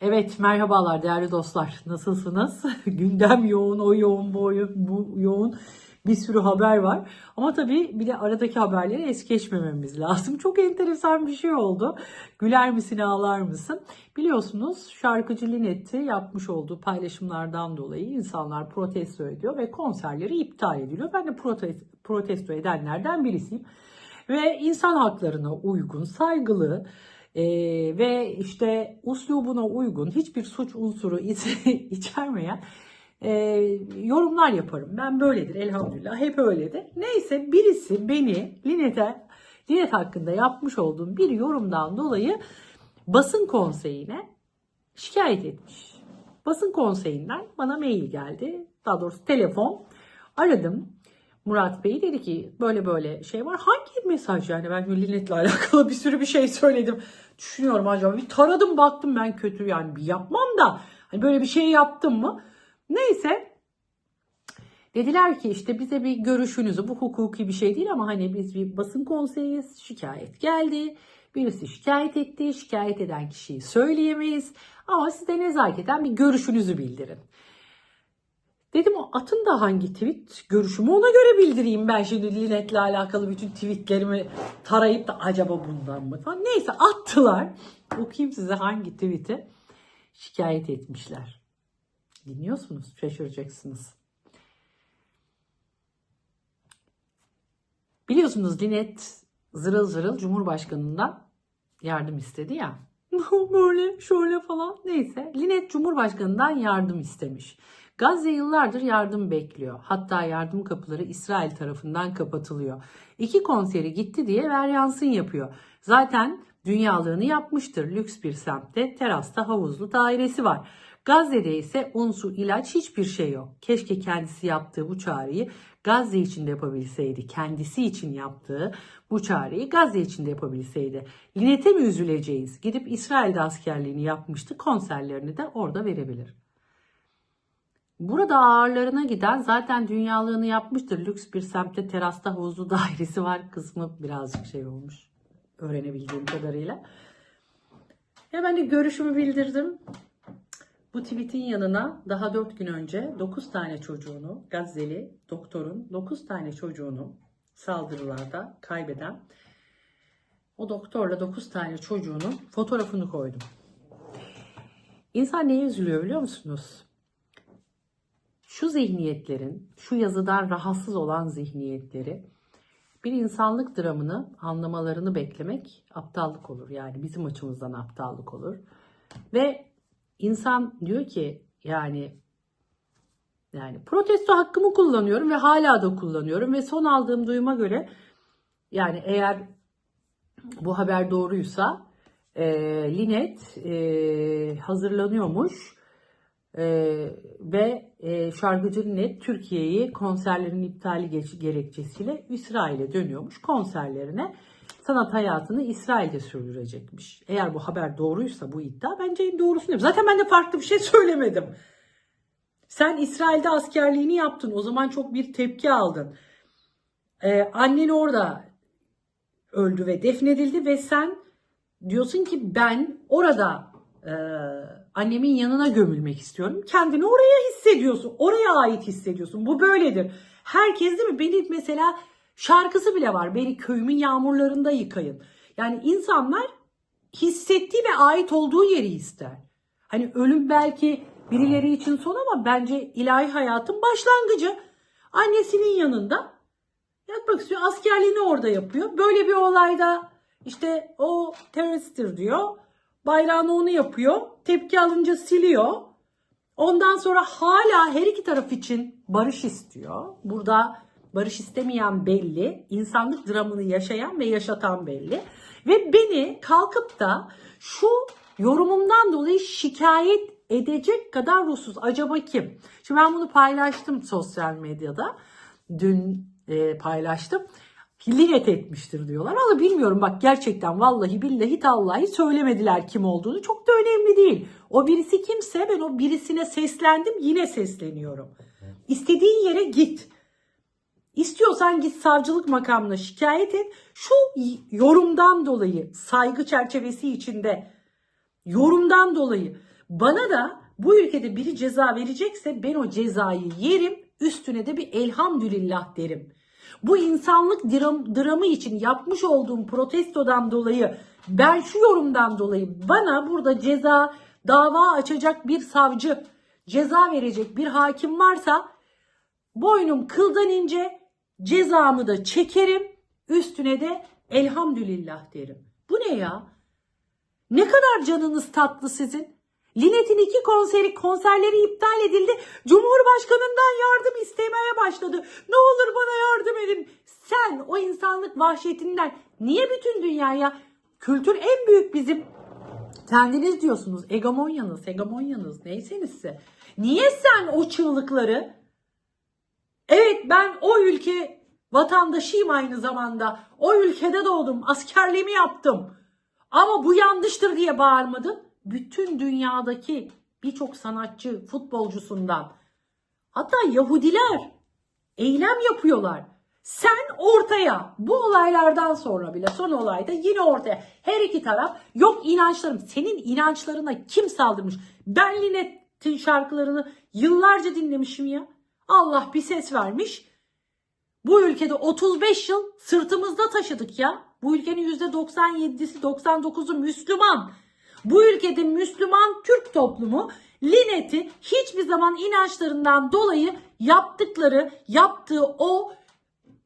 Evet merhabalar değerli dostlar. Nasılsınız? Gündem yoğun, o yoğun, bu, bu yoğun. Bir sürü haber var. Ama tabii bir de aradaki haberleri es geçmememiz lazım. Çok enteresan bir şey oldu. Güler misin ağlar mısın? Biliyorsunuz şarkıcı Linetti yapmış olduğu paylaşımlardan dolayı insanlar protesto ediyor ve konserleri iptal ediliyor. Ben de protesto, protesto edenlerden birisiyim. Ve insan haklarına uygun, saygılı, ee, ve işte uslubuna uygun hiçbir suç unsuru iç- içermeyen e, yorumlar yaparım. Ben böyledir elhamdülillah hep öyledir. Neyse birisi beni Linet'e Linet hakkında yapmış olduğum bir yorumdan dolayı basın konseyine şikayet etmiş. Basın konseyinden bana mail geldi. Daha doğrusu telefon. Aradım. Murat Bey dedi ki böyle böyle şey var. Hangi mesaj yani ben Linet'le alakalı bir sürü bir şey söyledim. Düşünüyorum acaba bir taradım baktım ben kötü yani bir yapmam da hani böyle bir şey yaptım mı? Neyse dediler ki işte bize bir görüşünüzü bu hukuki bir şey değil ama hani biz bir basın konseyiyiz şikayet geldi. Birisi şikayet etti. Şikayet eden kişiyi söyleyemeyiz. Ama siz de nezaketen bir görüşünüzü bildirin. Dedim o atın da hangi tweet görüşümü ona göre bildireyim ben şimdi Linet'le alakalı bütün tweetlerimi tarayıp da acaba bundan mı falan. Neyse attılar. Okuyayım size hangi tweet'i şikayet etmişler. Dinliyorsunuz şaşıracaksınız. Biliyorsunuz Linet zırıl zırıl Cumhurbaşkanı'ndan yardım istedi ya. Böyle şöyle falan neyse. Linet Cumhurbaşkanı'ndan yardım istemiş. Gazze yıllardır yardım bekliyor. Hatta yardım kapıları İsrail tarafından kapatılıyor. İki konseri gitti diye veryansın yapıyor. Zaten dünyalığını yapmıştır. Lüks bir semtte terasta havuzlu dairesi var. Gazze'de ise un, su, ilaç hiçbir şey yok. Keşke kendisi yaptığı bu çağrıyı Gazze için de yapabilseydi. Kendisi için yaptığı bu çağrıyı Gazze için de yapabilseydi. Linet'e mi üzüleceğiz? Gidip İsrail'de askerliğini yapmıştı. Konserlerini de orada verebilir. Burada ağırlarına giden zaten dünyalığını yapmıştır. Lüks bir semtte terasta havuzlu dairesi var kısmı birazcık şey olmuş. Öğrenebildiğim kadarıyla. Ben de görüşümü bildirdim. Bu tweetin yanına daha 4 gün önce 9 tane çocuğunu, Gazze'li doktorun 9 tane çocuğunu saldırılarda kaybeden o doktorla 9 tane çocuğunun fotoğrafını koydum. İnsan neye üzülüyor biliyor musunuz? Şu zihniyetlerin, şu yazıdan rahatsız olan zihniyetleri bir insanlık dramını anlamalarını beklemek aptallık olur. Yani bizim açımızdan aptallık olur. Ve insan diyor ki yani yani protesto hakkımı kullanıyorum ve hala da kullanıyorum ve son aldığım duyuma göre yani eğer bu haber doğruysa e, Linet e, hazırlanıyormuş e, ve e, şarkıcı Linet Türkiye'yi konserlerin iptali geç- gerekçesiyle İsrail'e dönüyormuş konserlerine sanat hayatını İsrail'de sürdürecekmiş. Eğer bu haber doğruysa bu iddia bence en doğrusunu yapıyor. Zaten ben de farklı bir şey söylemedim. Sen İsrail'de askerliğini yaptın. O zaman çok bir tepki aldın. Ee, annen orada öldü ve defnedildi ve sen diyorsun ki ben orada e, annemin yanına gömülmek istiyorum. Kendini oraya hissediyorsun. Oraya ait hissediyorsun. Bu böyledir. Herkes değil mi? Beni mesela şarkısı bile var. Beni köyümün yağmurlarında yıkayın. Yani insanlar hissettiği ve ait olduğu yeri ister. Hani ölüm belki birileri için son ama bence ilahi hayatın başlangıcı. Annesinin yanında yatmak istiyor. Askerliğini orada yapıyor. Böyle bir olayda işte o teröristtir diyor. Bayrağını onu yapıyor. Tepki alınca siliyor. Ondan sonra hala her iki taraf için barış istiyor. Burada barış istemeyen belli. insanlık dramını yaşayan ve yaşatan belli. Ve beni kalkıp da şu yorumumdan dolayı şikayet edecek kadar ruhsuz. Acaba kim? Şimdi ben bunu paylaştım sosyal medyada. Dün e, paylaştım. Linet etmiştir diyorlar. Ama bilmiyorum bak gerçekten vallahi billahi tallahi söylemediler kim olduğunu. Çok da önemli değil. O birisi kimse ben o birisine seslendim yine sesleniyorum. İstediğin yere git. İstiyorsan git savcılık makamına şikayet et. Şu yorumdan dolayı saygı çerçevesi içinde yorumdan dolayı Bana da bu ülkede biri ceza verecekse ben o cezayı yerim, üstüne de bir elhamdülillah derim. Bu insanlık dram, dramı için yapmış olduğum protestodan dolayı ben şu yorumdan dolayı bana burada ceza dava açacak bir savcı, ceza verecek bir hakim varsa boynum kıldan ince cezamı da çekerim üstüne de elhamdülillah derim. Bu ne ya? Ne kadar canınız tatlı sizin? Linet'in iki konseri konserleri iptal edildi. Cumhurbaşkanından yardım istemeye başladı. Ne olur bana yardım edin. Sen o insanlık vahşetinden niye bütün dünyaya kültür en büyük bizim kendiniz diyorsunuz egomonyanız, hegemonyanız neysenizse. Niye sen o çığlıkları evet ben o ülke vatandaşıyım aynı zamanda. O ülkede doğdum, askerliğimi yaptım. Ama bu yanlıştır diye bağırmadın. Bütün dünyadaki birçok sanatçı, futbolcusundan hatta Yahudiler eylem yapıyorlar. Sen ortaya bu olaylardan sonra bile son olayda yine ortaya her iki taraf yok inançlarım senin inançlarına kim saldırmış? Ben Linet'in şarkılarını yıllarca dinlemişim ya. Allah bir ses vermiş. Bu ülkede 35 yıl sırtımızda taşıdık ya. Bu ülkenin %97'si 99'u Müslüman. Bu ülkede Müslüman Türk toplumu Linet'i hiçbir zaman inançlarından dolayı yaptıkları, yaptığı o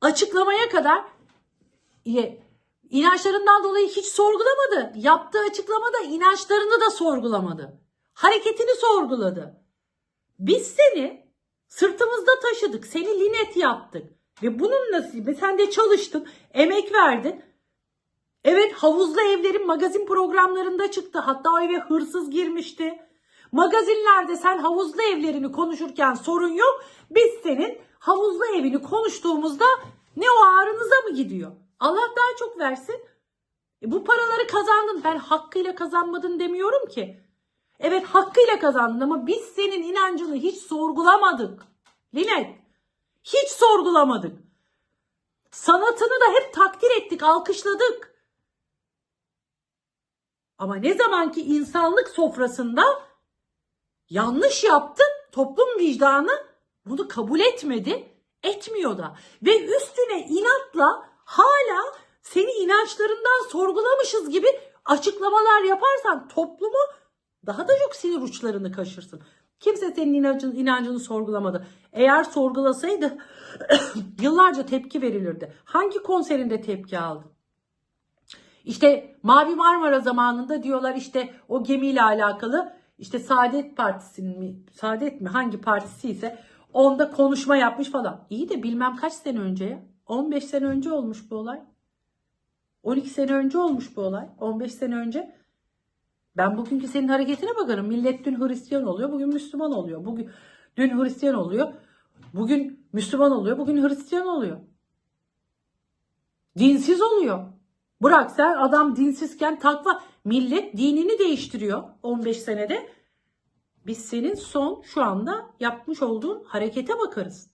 açıklamaya kadar inançlarından dolayı hiç sorgulamadı. Yaptığı açıklamada inançlarını da sorgulamadı. Hareketini sorguladı. Biz seni sırtımızda taşıdık. Seni linet yaptık. Ve bunun nasibi sen de çalıştın, emek verdin. Evet havuzlu evlerin magazin programlarında çıktı. Hatta o eve hırsız girmişti. Magazinlerde sen havuzlu evlerini konuşurken sorun yok. Biz senin havuzlu evini konuştuğumuzda ne o ağrınıza mı gidiyor? Allah daha çok versin. E bu paraları kazandın. Ben hakkıyla kazanmadın demiyorum ki. Evet hakkıyla kazandın ama biz senin inancını hiç sorgulamadık. Linet hiç sorgulamadık. Sanatını da hep takdir ettik, alkışladık. Ama ne zamanki insanlık sofrasında yanlış yaptın, toplum vicdanı bunu kabul etmedi, etmiyor da. Ve üstüne inatla hala seni inançlarından sorgulamışız gibi açıklamalar yaparsan toplumu daha da çok sinir uçlarını kaşırsın. Kimse senin inancın, inancını sorgulamadı. Eğer sorgulasaydı yıllarca tepki verilirdi. Hangi konserinde tepki aldın? İşte Mavi Marmara zamanında diyorlar işte o gemiyle alakalı işte Saadet Partisi'nin mi Saadet mi hangi partisi ise onda konuşma yapmış falan. İyi de bilmem kaç sene önce ya. 15 sene önce olmuş bu olay. 12 sene önce olmuş bu olay. 15 sene önce. Ben bugünkü senin hareketine bakarım. Millet dün Hristiyan oluyor, bugün Müslüman oluyor. Bugün dün Hristiyan oluyor, bugün Müslüman oluyor, bugün Hristiyan oluyor. Dinsiz oluyor. Bırak sen adam dinsizken takva millet dinini değiştiriyor 15 senede. Biz senin son şu anda yapmış olduğun harekete bakarız.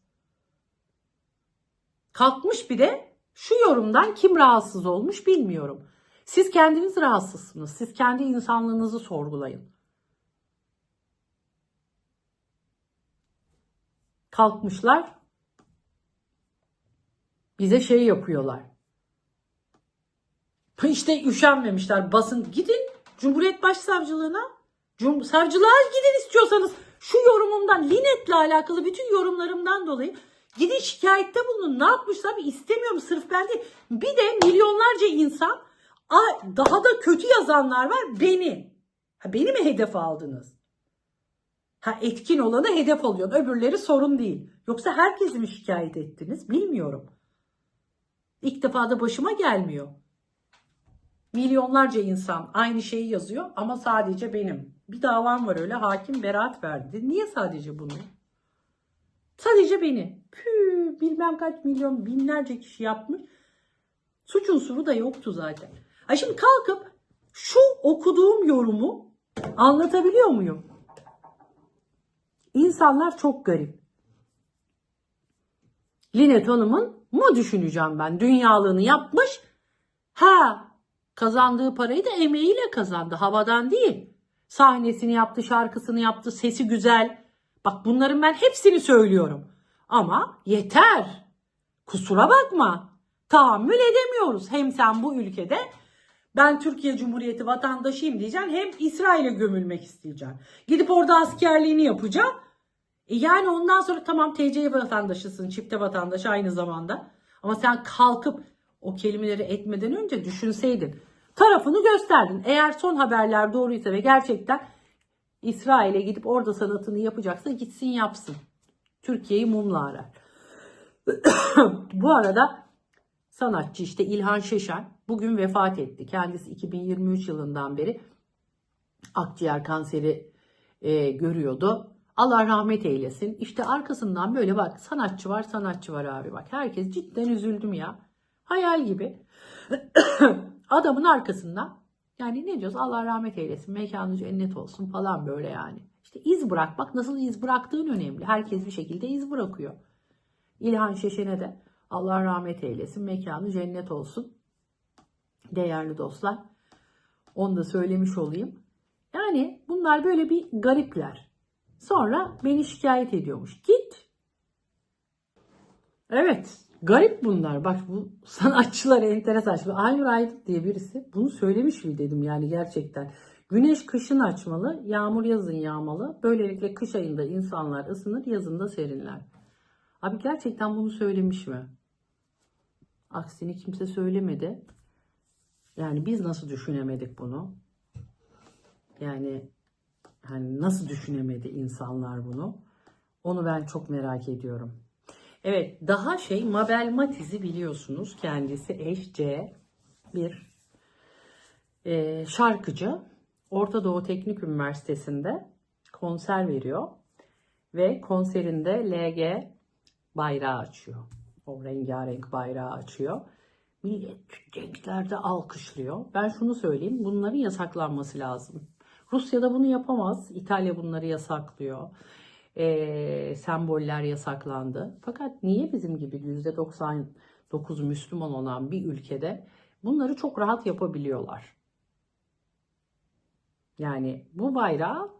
Kalkmış bir de şu yorumdan kim rahatsız olmuş bilmiyorum. Siz kendiniz rahatsızsınız. Siz kendi insanlığınızı sorgulayın. Kalkmışlar bize şey yapıyorlar. İşte üşenmemişler basın. Gidin Cumhuriyet Başsavcılığına. Cum savcılığa gidin istiyorsanız. Şu yorumumdan Linet'le alakalı bütün yorumlarımdan dolayı gidin şikayette bulunun. Ne yapmışlar istemiyorum sırf ben değil. Bir de milyonlarca insan daha da kötü yazanlar var beni. Ha, beni mi hedef aldınız? Ha, etkin olanı hedef alıyor. Öbürleri sorun değil. Yoksa herkesi mi şikayet ettiniz? Bilmiyorum. İlk defa da başıma gelmiyor. Milyonlarca insan aynı şeyi yazıyor ama sadece benim. Bir davam var öyle hakim beraat verdi. Niye sadece bunu? Sadece beni. Püh, bilmem kaç milyon binlerce kişi yapmış. Suç unsuru da yoktu zaten. Ay şimdi kalkıp şu okuduğum yorumu anlatabiliyor muyum? İnsanlar çok garip. Linet Hanım'ın mu düşüneceğim ben? Dünyalığını yapmış. Ha kazandığı parayı da emeğiyle kazandı. Havadan değil. Sahnesini yaptı, şarkısını yaptı, sesi güzel. Bak bunların ben hepsini söylüyorum. Ama yeter. Kusura bakma. Tahammül edemiyoruz. Hem sen bu ülkede ben Türkiye Cumhuriyeti vatandaşıyım diyeceksin. Hem İsrail'e gömülmek isteyeceksin. Gidip orada askerliğini yapacaksın. E yani ondan sonra tamam TC vatandaşısın, çifte vatandaş aynı zamanda. Ama sen kalkıp o kelimeleri etmeden önce düşünseydin. Tarafını gösterdin. Eğer son haberler doğruysa ve gerçekten İsrail'e gidip orada sanatını yapacaksa gitsin yapsın. Türkiye'yi mumla arar. Bu arada sanatçı işte İlhan Şeşen bugün vefat etti. Kendisi 2023 yılından beri akciğer kanseri e, görüyordu. Allah rahmet eylesin. İşte arkasından böyle bak sanatçı var sanatçı var abi bak. Herkes cidden üzüldüm ya. Hayal gibi. Adamın arkasından yani ne diyoruz Allah rahmet eylesin mekanı cennet olsun falan böyle yani. İşte iz bırak bak nasıl iz bıraktığın önemli. Herkes bir şekilde iz bırakıyor. İlhan Şeşen'e de Allah rahmet eylesin mekanı cennet olsun. Değerli dostlar. Onu da söylemiş olayım. Yani bunlar böyle bir garipler. Sonra beni şikayet ediyormuş. Git. Evet. Garip bunlar. Bak bu sanatçılar enteresan. Şimdi Aynur Aydın diye birisi bunu söylemiş mi dedim yani gerçekten. Güneş kışın açmalı, yağmur yazın yağmalı. Böylelikle kış ayında insanlar ısınır, yazında serinler. Abi gerçekten bunu söylemiş mi? Aksini kimse söylemedi. Yani biz nasıl düşünemedik bunu? Yani hani nasıl düşünemedi insanlar bunu? Onu ben çok merak ediyorum. Evet, daha şey Mabel Matiz'i biliyorsunuz. Kendisi eş bir e, şarkıcı. Orta Doğu Teknik Üniversitesi'nde konser veriyor. Ve konserinde LG bayrağı açıyor. O rengarenk bayrağı açıyor. Millet renklerde alkışlıyor. Ben şunu söyleyeyim. Bunların yasaklanması lazım. Rusya'da bunu yapamaz. İtalya bunları yasaklıyor. Ee, semboller yasaklandı. Fakat niye bizim gibi %99 Müslüman olan bir ülkede bunları çok rahat yapabiliyorlar? Yani bu bayrağı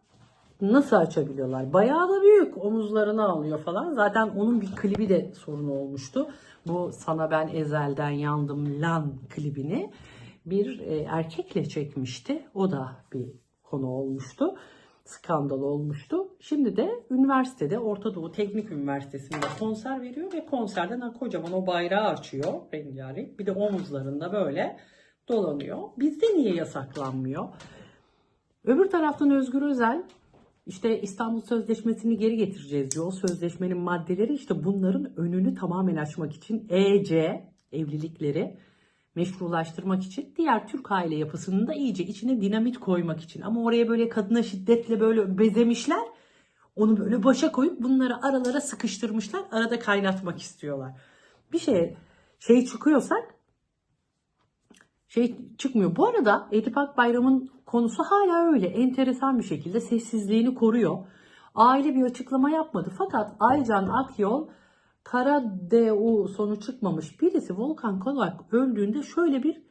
nasıl açabiliyorlar? Bayağı da büyük. Omuzlarını alıyor falan. Zaten onun bir klibi de sorun olmuştu. Bu Sana Ben Ezel'den Yandım Lan klibini bir e, erkekle çekmişti. O da bir konu olmuştu. Skandal olmuştu. Şimdi de üniversitede Orta Doğu Teknik Üniversitesi'nde konser veriyor ve konserden kocaman o bayrağı açıyor rengarenk. Bir de omuzlarında böyle dolanıyor. Bizde niye yasaklanmıyor? Öbür taraftan Özgür Özel işte İstanbul Sözleşmesi'ni geri getireceğiz diyor. O sözleşmenin maddeleri işte bunların önünü tamamen açmak için EC evlilikleri meşrulaştırmak için diğer Türk aile yapısının da iyice içine dinamit koymak için. Ama oraya böyle kadına şiddetle böyle bezemişler. Onu böyle başa koyup bunları aralara sıkıştırmışlar. Arada kaynatmak istiyorlar. Bir şey şey çıkıyorsak şey çıkmıyor. Bu arada Edip Akbayram'ın konusu hala öyle enteresan bir şekilde sessizliğini koruyor. Aile bir açıklama yapmadı. Fakat Aycan Akyol Kara DU sonu çıkmamış birisi Volkan Konak öldüğünde şöyle bir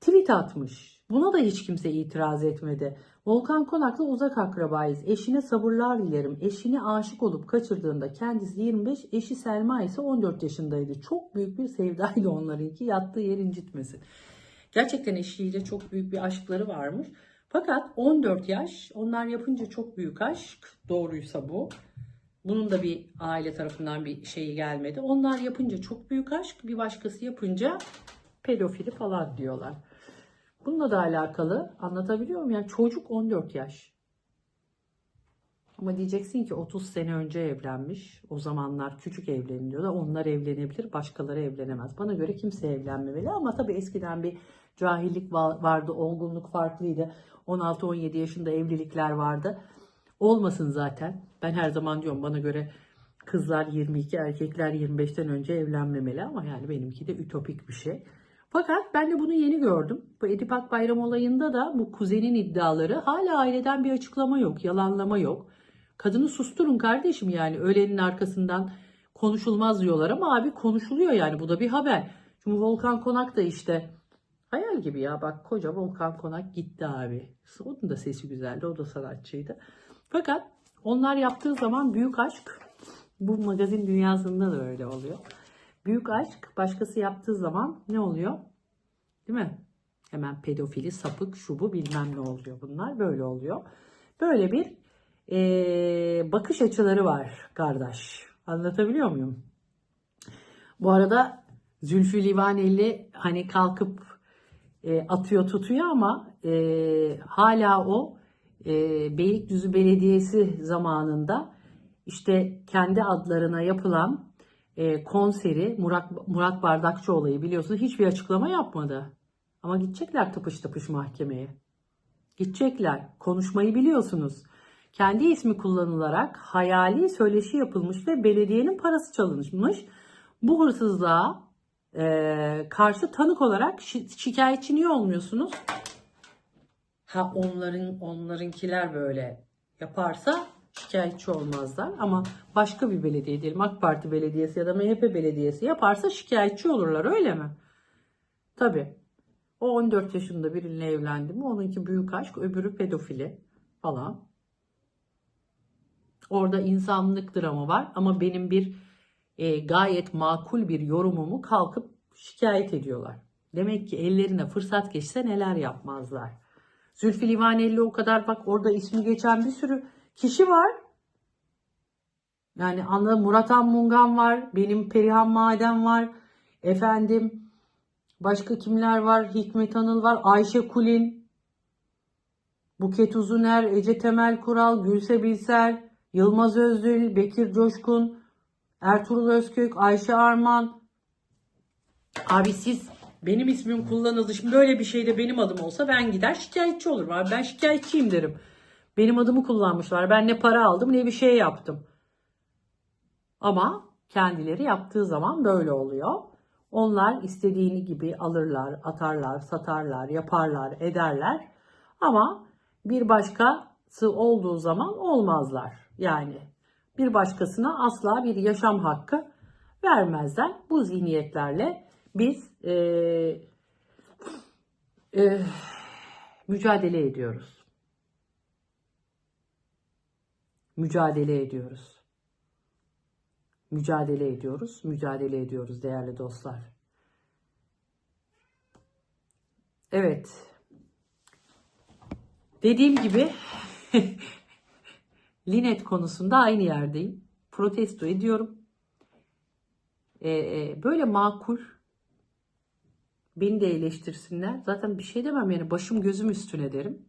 tweet atmış. Buna da hiç kimse itiraz etmedi. Volkan Konak'la uzak akrabayız. Eşine sabırlar dilerim. Eşine aşık olup kaçırdığında kendisi 25, eşi Selma ise 14 yaşındaydı. Çok büyük bir sevdaydı onlarınki. Yattığı yer incitmesin. Gerçekten eşiyle çok büyük bir aşkları varmış. Fakat 14 yaş, onlar yapınca çok büyük aşk. Doğruysa bu. Bunun da bir aile tarafından bir şeyi gelmedi. Onlar yapınca çok büyük aşk, bir başkası yapınca pedofili falan diyorlar. Bununla da alakalı anlatabiliyor muyum? Yani çocuk 14 yaş. Ama diyeceksin ki 30 sene önce evlenmiş. O zamanlar küçük evleniliyordu. Onlar evlenebilir, başkaları evlenemez. Bana göre kimse evlenmemeli ama tabii eskiden bir cahillik vardı, olgunluk farklıydı. 16-17 yaşında evlilikler vardı. Olmasın zaten. Ben her zaman diyorum bana göre kızlar 22, erkekler 25'ten önce evlenmemeli ama yani benimki de ütopik bir şey. Fakat ben de bunu yeni gördüm. Bu Edip Akbayram olayında da bu kuzenin iddiaları hala aileden bir açıklama yok, yalanlama yok. Kadını susturun kardeşim yani ölenin arkasından konuşulmaz diyorlar ama abi konuşuluyor yani bu da bir haber. Şimdi Volkan Konak da işte Hayal gibi ya bak koca Volkan Konak gitti abi. Onun da sesi güzeldi o da sanatçıydı. Fakat onlar yaptığı zaman büyük aşk bu magazin dünyasında da öyle oluyor. Büyük aşk başkası yaptığı zaman ne oluyor? Değil mi? Hemen pedofili, sapık, şu bu bilmem ne oluyor bunlar. Böyle oluyor. Böyle bir eee, bakış açıları var kardeş. Anlatabiliyor muyum? Bu arada Zülfü Livaneli hani kalkıp e, atıyor tutuyor ama e, hala o e, Beylikdüzü Belediyesi zamanında işte kendi adlarına yapılan e, konseri Murat, Murat Bardakçı olayı biliyorsunuz hiçbir açıklama yapmadı. Ama gidecekler tıpış tıpış mahkemeye. Gidecekler. Konuşmayı biliyorsunuz. Kendi ismi kullanılarak hayali söyleşi yapılmış ve belediyenin parası çalınmış. Bu hırsızlığa e, karşı tanık olarak şi- şikayetçi niye olmuyorsunuz? Ha onların onlarınkiler böyle yaparsa şikayetçi olmazlar ama başka bir belediye diyelim AK Parti belediyesi ya da MHP belediyesi yaparsa şikayetçi olurlar öyle mi? Tabii. O 14 yaşında biriyle evlendi mi onunki büyük aşk öbürü pedofili falan. Orada insanlık dramı var ama benim bir e, gayet makul bir yorumumu kalkıp şikayet ediyorlar. Demek ki ellerine fırsat geçse neler yapmazlar. Zülfü Livaneli o kadar bak orada ismi geçen bir sürü kişi var. Yani anla Murat Mungan var, benim Perihan Maden var, efendim başka kimler var? Hikmet Anıl var, Ayşe Kulin, Buket Uzuner, Ece Temel Kural, Gülse Bilser, Yılmaz Özdil, Bekir Coşkun, Ertuğrul Özkök, Ayşe Arman. Abi siz benim ismim kullanıldı. Şimdi böyle bir şeyde benim adım olsa ben gider şikayetçi olurum. Abi ben şikayetçiyim derim. Benim adımı kullanmışlar. Ben ne para aldım ne bir şey yaptım. Ama kendileri yaptığı zaman böyle oluyor. Onlar istediğini gibi alırlar, atarlar, satarlar, yaparlar, ederler. Ama bir başkası olduğu zaman olmazlar. Yani bir başkasına asla bir yaşam hakkı vermezler. Bu zihniyetlerle biz eee, eee, mücadele ediyoruz. Mücadele ediyoruz. Mücadele ediyoruz, mücadele ediyoruz değerli dostlar. Evet. Dediğim gibi Linet konusunda aynı yerdeyim. Protesto ediyorum. Ee, e, böyle makul beni de eleştirsinler. Zaten bir şey demem yani başım gözüm üstüne derim.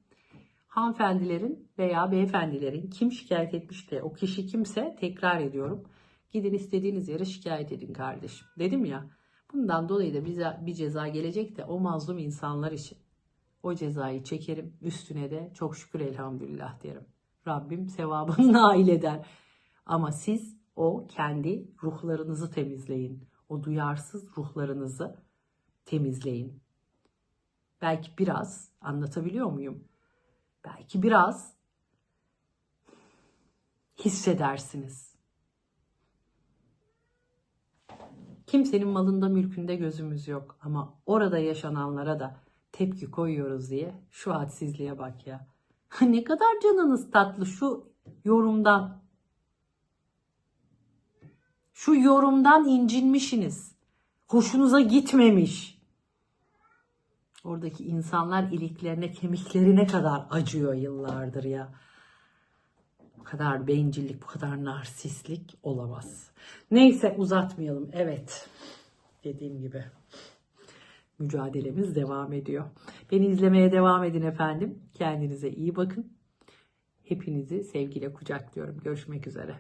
Hanımefendilerin veya beyefendilerin kim şikayet etmişse o kişi kimse tekrar ediyorum. Gidin istediğiniz yere şikayet edin kardeşim. Dedim ya bundan dolayı da bize bir ceza gelecek de o mazlum insanlar için. O cezayı çekerim üstüne de çok şükür elhamdülillah derim. Rabbim sevabını nail eder. Ama siz o kendi ruhlarınızı temizleyin. O duyarsız ruhlarınızı temizleyin. Belki biraz anlatabiliyor muyum? Belki biraz hissedersiniz. Kimsenin malında mülkünde gözümüz yok ama orada yaşananlara da tepki koyuyoruz diye şu hadsizliğe bak ya. Ne kadar canınız tatlı şu yorumdan. Şu yorumdan incinmişsiniz. Hoşunuza gitmemiş. Oradaki insanlar iliklerine, kemiklerine kadar acıyor yıllardır ya. Bu kadar bencillik, bu kadar narsistlik olamaz. Neyse uzatmayalım. Evet. Dediğim gibi mücadelemiz devam ediyor. Beni izlemeye devam edin efendim. Kendinize iyi bakın. Hepinizi sevgiyle kucaklıyorum. Görüşmek üzere.